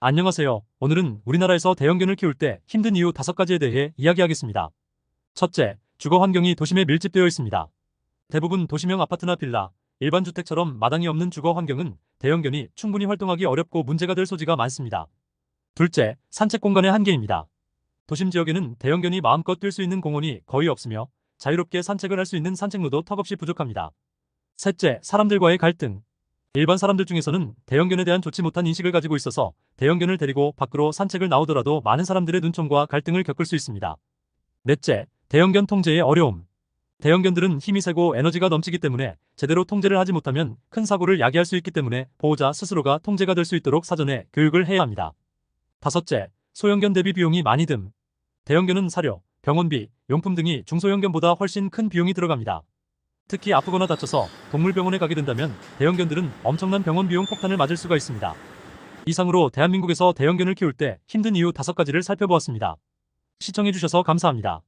안녕하세요. 오늘은 우리나라에서 대형견을 키울 때 힘든 이유 다섯 가지에 대해 이야기하겠습니다. 첫째, 주거 환경이 도심에 밀집되어 있습니다. 대부분 도시명 아파트나 빌라, 일반 주택처럼 마당이 없는 주거 환경은 대형견이 충분히 활동하기 어렵고 문제가 될 소지가 많습니다. 둘째, 산책 공간의 한계입니다. 도심 지역에는 대형견이 마음껏 뛸 수 있는 공원이 거의 없으며 자유롭게 산책을 할 수 있는 산책로도 턱없이 부족합니다. 셋째, 사람들과의 갈등. 일반 사람들 중에서는 대형견에 대한 좋지 못한 인식을 가지고 있어서 대형견을 데리고 밖으로 산책을 나오더라도 많은 사람들의 눈총과 갈등을 겪을 수 있습니다. 넷째, 대형견 통제의 어려움. 대형견들은 힘이 세고 에너지가 넘치기 때문에 제대로 통제를 하지 못하면 큰 사고를 야기할 수 있기 때문에 보호자 스스로가 통제가 될 수 있도록 사전에 교육을 해야 합니다. 다섯째, 소형견 대비 비용이 많이 듦. 대형견은 사료, 병원비, 용품 등이 중소형견보다 훨씬 큰 비용이 들어갑니다. 특히 아프거나 다쳐서 동물병원에 가게 된다면 대형견들은 엄청난 병원 비용 폭탄을 맞을 수가 있습니다. 이상으로 대한민국에서 대형견을 키울 때 힘든 이유 다섯 가지를 살펴보았습니다. 시청해주셔서 감사합니다.